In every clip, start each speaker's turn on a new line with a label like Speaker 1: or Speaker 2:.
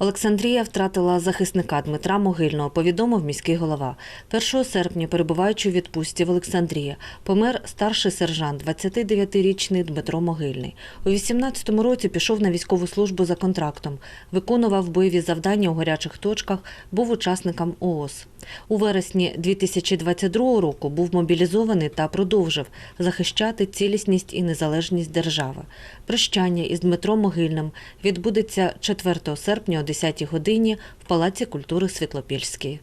Speaker 1: Олександрія втратила захисника Дмитра Могильного, повідомив міський голова. 1 серпня, перебуваючи у відпустці в Олександрії, помер старший сержант, 29-річний Дмитро Могильний. У 18-му році пішов на військову службу за контрактом, виконував бойові завдання у гарячих точках, був учасником ООС. У вересні 2022 року був мобілізований та продовжив захищати цілісність і незалежність держави. Прощання із Дмитром Могильним відбудеться 4 серпня о 10 годині в Палаці культури Світлопільській.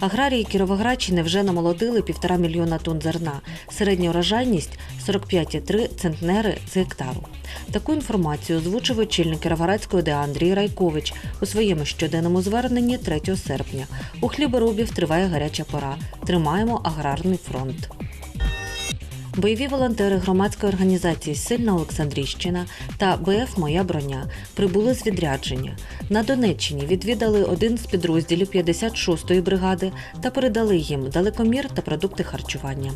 Speaker 1: Аграрії Кіровоградщини вже намолодили півтора мільйона тонн зерна. Середня урожайність 45,3 центнери з гектару. Таку інформацію озвучив очільник Кіровоградської ОДА Андрій Райкович у своєму щоденному зверненні 3 серпня. У хліборобів триває гаряча пора. Тримаємо аграрний фронт. Бойові волонтери громадської організації Сильна Олександрійщина та БФ Моя броня прибули з відрядження. На Донеччині відвідали один з підрозділів 56-ї бригади та передали їм далекомір та продукти харчування.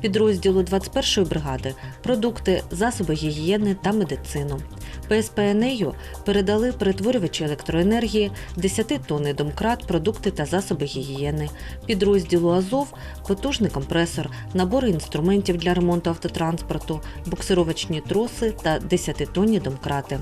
Speaker 1: Підрозділу 21-ї бригади продукти, засоби гігієни та медицину. ПСПНЕю передали перетворювачі електроенергії, 10 тонни домкрат, продукти та засоби гігієни. Підрозділу Азов потужний компресор, набори інструментів для ремонту автотранспорту, буксировочні троси та 10-тонні домкрати.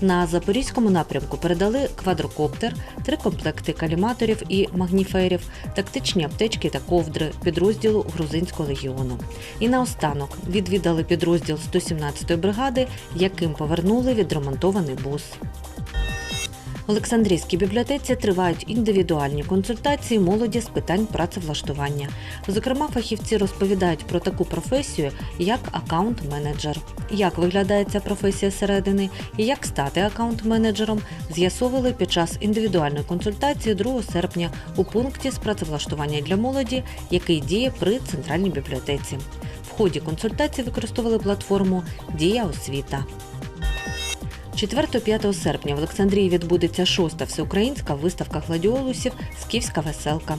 Speaker 1: На запорізькому напрямку передали квадрокоптер, три комплекти каліматорів і магніферів, тактичні аптечки та ковдри підрозділу Грузинського легіону. І наостанок відвідали підрозділ 117-ї бригади, яким повернули відремонтований бус. В Олександрійській бібліотеці тривають індивідуальні консультації молоді з питань працевлаштування. Зокрема, фахівці розповідають про таку професію, як аккаунт-менеджер. Як виглядає ця професія зсередини і як стати аккаунт-менеджером, з'ясовували під час індивідуальної консультації 2 серпня у пункті з працевлаштування для молоді, який діє при центральній бібліотеці. В ході консультації використовували платформу Дія освіта. 4-5 серпня в Олександрії відбудеться шоста всеукраїнська виставка гладіолусів Скіфська веселка.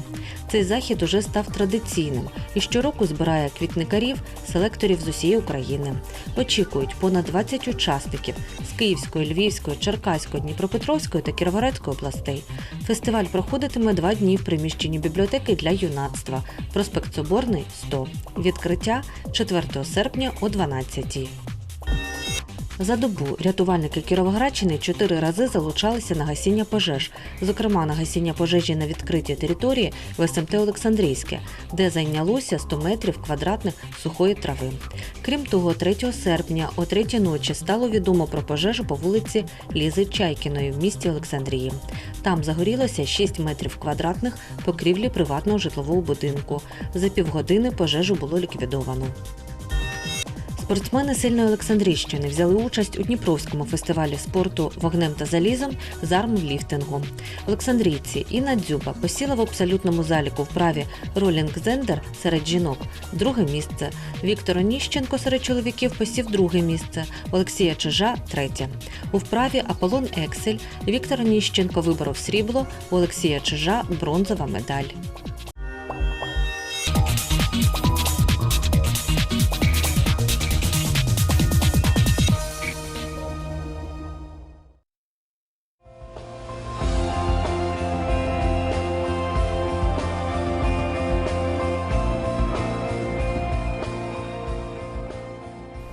Speaker 1: Цей захід уже став традиційним і щороку збирає квітникарів, селекторів з усієї України. Очікують понад 20 учасників з Київської, Львівської, Черкаської, Дніпропетровської та Кіровоградської областей. Фестиваль проходитиме два дні в приміщенні бібліотеки для юнацтва. Проспект Соборний 100. Відкриття 4 серпня о 12 за добу рятувальники Кіровоградщини чотири рази залучалися на гасіння пожеж, зокрема на гасіння пожежі на відкритій території в СМТ Олександрійське, де зайнялося 100 метрів квадратних сухої трави. Крім того, 3 серпня о 3 ночі стало відомо про пожежу по вулиці Лізи Чайкіної в місті Олександрії. Там загорілося 6 метрів квадратних покрівлі приватного житлового будинку. За півгодини пожежу було ліквідовано. Спортсмени сильної Олександрійщини взяли участь у Дніпровському фестивалі спорту вогнем та залізом з армліфтингу. Олександрійці Інна Дзюба посіла в абсолютному заліку вправі ролінг зендер серед жінок друге місце. Віктор Оніщенко серед чоловіків посів друге місце. Олексія Чижа третє. У вправі Аполлон Ексель Віктор Оніщенко виборов срібло, у Олексія Чижа бронзова медаль.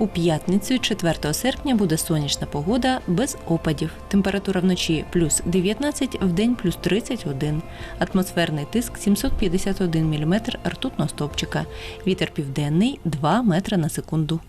Speaker 2: У п'ятницю, 4 серпня, буде сонячна погода без опадів. Температура вночі плюс 19, вдень плюс 31. Атмосферний тиск 751 мм ртутного стопчика. Вітер південний 2 метри на секунду.